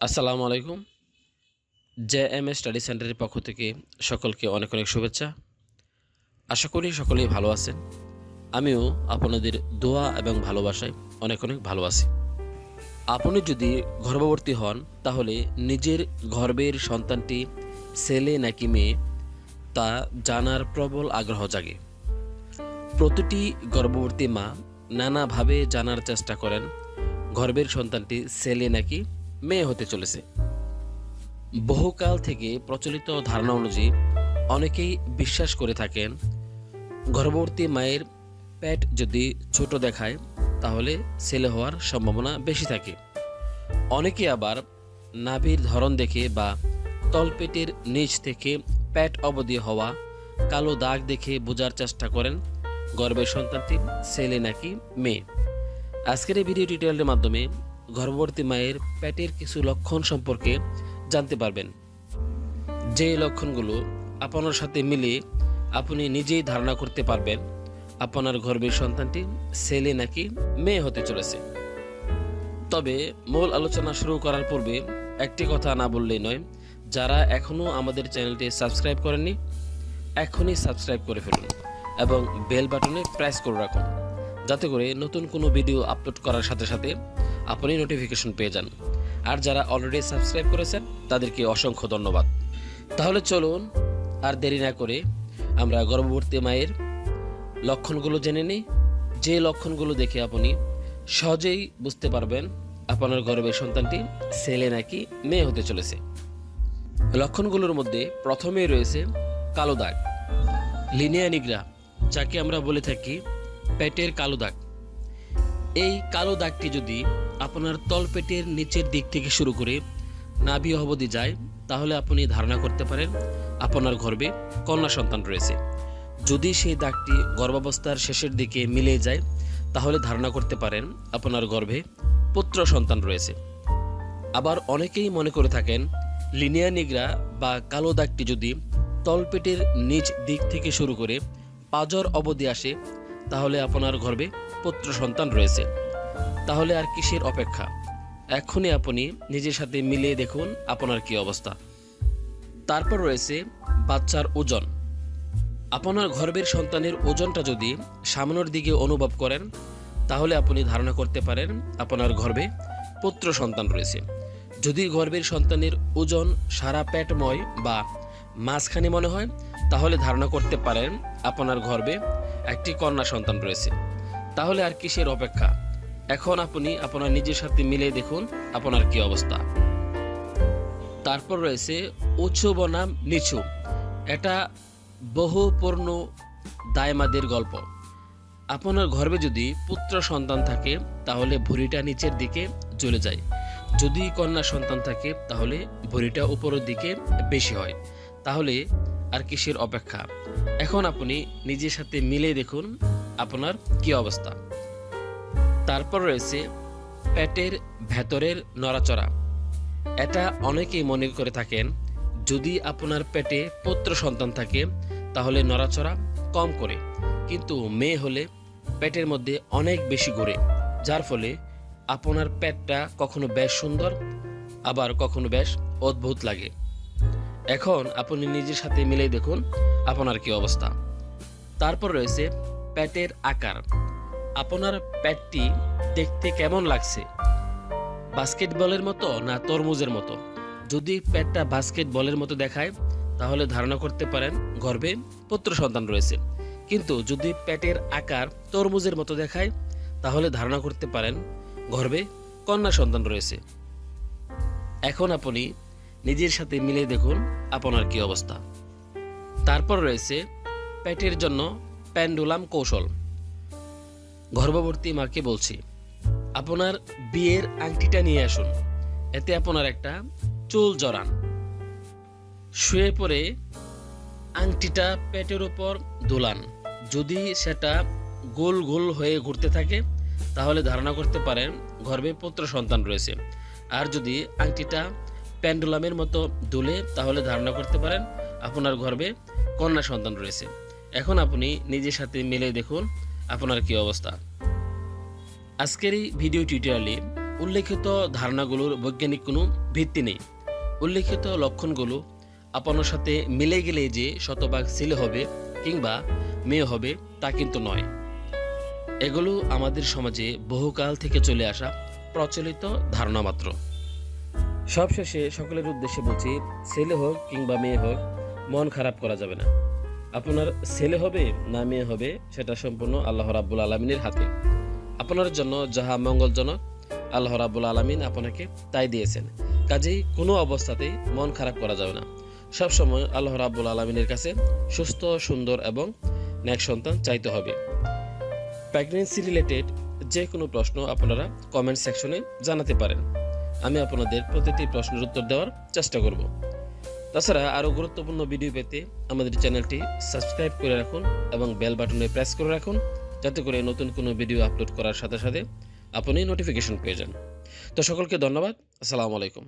আসসালামু আলাইকুম। J M a study সেন্টারের পক্ষ থেকে সকলকে অনেক অনেক শুভেচ্ছা। আশা করি সকলেই ভালো আছেন। আমিও আপনাদের দোয়া এবং ভালোবাসায় অনেক অনেক ভালো আছি। আপনি যদি গর্ভবতী হন, তাহলে নিজের গর্ভের সন্তানটি ছেলে নাকি মেয়ে, তা জানার প্রবল আগ্রহ জাগে। প্রতিটি গর্ভবতী মা নানাভাবে জানার চেষ্টা করেন, গর্ভের সন্তানটি ছেলে নাকি মেয়ে হতে চলেছে। বহুকাল থেকে প্রচলিত ধারণা অনুযায়ী অনেকেই বিশ্বাস করে থাকেন, গর্ভবতী মায়ের পেট যদি ছোট দেখায়, তাহলে ছেলে হওয়ার সম্ভাবনা বেশি থাকে। অনেকে আবার নাভির ধরন দেখে বা তলপেটের নিচ থেকে প্যাট অবধি হওয়া কালো দাগ দেখে বোঝার চেষ্টা করেন গর্ভের সন্তানটি ছেলে নাকি মেয়ে। আজকের এই ভিডিও টিউটোরিয়ালের মাধ্যমে গর্ভবতী মায়ের পেটের কিছু লক্ষণ সম্পর্কে জানতে পারবেন। যে লক্ষণগুলো আপনার সাথে মিলে আপনি নিজেই ধারণা করতে পারবেন, আপনার গর্ভের সন্তানটি ছেলে নাকি মেয়ে হতে চলেছে। তবে মূল আলোচনা শুরু করার পূর্বে একটি কথা না বললেই নয়, যারা এখনও আমাদের চ্যানেলটি সাবস্ক্রাইব করেননি, এখনই সাবস্ক্রাইব করে ফেলুন এবং বেল বাটনে প্রেস করে রাখুন। যাতে করে নতুন কোনো ভিডিও আপলোড করার সাথে সাথে আপনি নোটিফিকেশন পেয়ে যান। আর যারা অলরেডি সাবস্ক্রাইব করেছেন, তাদেরকে অসংখ্য ধন্যবাদ। তাহলে চলুন আর দেরি না করে আমরা গর্ভবতী মায়ের লক্ষণগুলো জেনে নিই। যে লক্ষণগুলো দেখে আপনি সহজেই বুঝতে পারবেন আপনার গর্ভের সন্তানটি ছেলে নাকি মেয়ে হতে চলেছে। লক্ষণগুলোর মধ্যে প্রথমেই রয়েছে কালো দাগ, লিনিয়া নিগ্রা, যাকে আমরা বলে থাকি পেটের কালো দাগ। এই কালো দাগটি যদি আপনার তলপেটের নিচের দিক থেকে শুরু করে নাভি অবধি যায়, তাহলে আপনি ধারণা করতে পারেন, আপনার গর্ভে কন্যা সন্তান রয়েছে। যদি সেই দাগটি গর্ভাবস্থার শেষের দিকে মিলে যায়, তাহলে ধারণা করতে পারেন আপনার গর্ভে পুত্র সন্তান রয়েছে। আবার অনেকেই মনে করে থাকেন, লিনিয়া নিগ্রা বা কালো দাগটি যদি তলপেটের নিচ দিক থেকে শুরু করে পাজর অবধি আসে তাহলে আপনার গর্ভে পুত্র সন্তান রয়েছে। তাহলে আর কিসের অপেক্ষা? এখনই আপনি নিজের সাথে মিলিয়ে দেখুন আপনার কি অবস্থা। তারপর রয়েছে বাচ্চার ওজন। আপনার গর্ভের সন্তানের ওজনটা যদি সামনের দিকে অনুভব করেন, তাহলে আপনি ধারণা করতে পারেন আপনার গর্ভে পুত্র সন্তান রয়েছে। যদি গর্ভের সন্তানের ওজন সারা পেটময় বা মাঝখানে মনে হয় তাহলে ধারণা করতে পারেন আপনার গর্ভে একটি কন্যা সন্তান রয়েছে। তাহলে আর কিসের অপেক্ষা? এখন আপনি আপনার নিজের সাথে মিলে দেখুন আপনার কি অবস্থা। তারপর রয়েছে উঁচু বনাম নিচু। এটা বহু পূর্ণ দায়মাদের গল্প। আপনার গর্ভে যদি পুত্র সন্তান থাকে, তাহলে ভুঁড়িটা নিচের দিকে চলে যায়। যদি কন্যা সন্তান থাকে, তাহলে ভুঁড়িটা উপরের দিকে বেশি হয়। তাহলে আর কিসের অপেক্ষা? এখন আপনি নিজের সাথে মিলে দেখুন আপনার কি অবস্থা। তারপর রয়েছে পেটের ভেতরের নড়াচড়া। এটা অনেকেই মনে করে থাকেন, যদি আপনার পেটে পুত্র সন্তান থাকে, তাহলে নড়াচড়া কম করে। কিন্তু মেয়ে হলে পেটের মধ্যে অনেক বেশি ঘুরে, যার ফলে আপনার পেটটা কখনো বেশ সুন্দর, আবার কখনো বেশ অদ্ভুত লাগে। এখন আপনি নিজের সাথে মিলে দেখুন আপনার কি অবস্থা। তারপর রয়েছে প্যাটের আকার। আপনার প্যাটটি দেখতে কেমন লাগছে? বাস্কেটবলের মতো না তরমুজের মতো? যদি প্যাটটা বাস্কেটবলের মতো দেখায়, তাহলে ধারণা করতে পারেন গর্ভে পুত্র সন্তান রয়েছে। কিন্তু যদি প্যাটের আকার তরমুজের মতো দেখায়, তাহলে ধারণা করতে পারেন গর্ভে কন্যা সন্তান রয়েছে। এখন আপনি নিজের সাথে মিলে দেখুন আপনার কি অবস্থা। তারপর রয়েছে পেটের জন্য প্যান্ডুলাম কৌশল। গর্ভবতী মাকে বলছি, আপনার বিয়ের আংটিটা নিয়ে আসুন, এতে আপনার একটা চুল জড়ান। শুয়ে পড়ে আংটিটা পেটের উপর দোলান। যদি সেটা গোল গোল হয়ে ঘুরতে থাকে, তাহলে ধারণা করতে পারেন গর্ভে পুত্র সন্তান রয়েছে। আর যদি আংটিটা প্যান্ডুলামের মতো দুলে তাহলে ধারণা করতে পারেন আপনার গর্ভে কন্যা সন্তান রয়েছে। এখন আপনি নিজের সাথে মিলে দেখুন আপনার কি অবস্থা। আজকের এই ভিডিও টিউটোরিয়ালে উল্লেখিত ধারণাগুলোর বৈজ্ঞানিক কোনো ভিত্তি নেই। উল্লেখিত লক্ষণগুলো আপনার সাথে মিলে গেলে যে শতভাগ ছেলে হবে কিংবা মেয়ে হবে তা কিন্তু নয়। এগুলো আমাদের সমাজে বহুকাল থেকে চলে আসা প্রচলিত ধারণা মাত্র। সবশেষে সকলের উদ্দেশ্যে বলছি, ছেলে হোক কিংবা মেয়ে হোক, মন খারাপ করা যাবে না। আপনার ছেলে হবে না মেয়ে হবে, সেটা সম্পূর্ণ আল্লাহ রাব্বুল আলমিনের হাতে। আপনার জন্য যাহা মঙ্গলজনক, আল্লাহ রাব্বুল আলমিন আপনাকে তাই দিয়েছেন। কাজেই কোনো অবস্থাতেই মন খারাপ করা যাবে না। সবসময় আল্লাহ রাব্বুল আলমিনের কাছে সুস্থ, সুন্দর এবং ন্যাক সন্তান চাইতে হবে। প্রেগনেন্সি রিলেটেড যে কোনো প্রশ্ন আপনারা কমেন্ট সেকশনে জানাতে পারেন। আমি আপনাদের প্রতিটি প্রশ্নের উত্তর দেওয়ার চেষ্টা করব। তাছাড়া আরও গুরুত্বপূর্ণ ভিডিও পেতে আমাদের চ্যানেলটি সাবস্ক্রাইব করে রাখুন এবং বেল বাটনে প্রেস করে রাখুন, যাতে করে নতুন কোনো ভিডিও আপলোড করার সাথে সাথে আপনি নোটিফিকেশন পেয়ে যান। তো সকলকে ধন্যবাদ। আসসালামু আলাইকুম।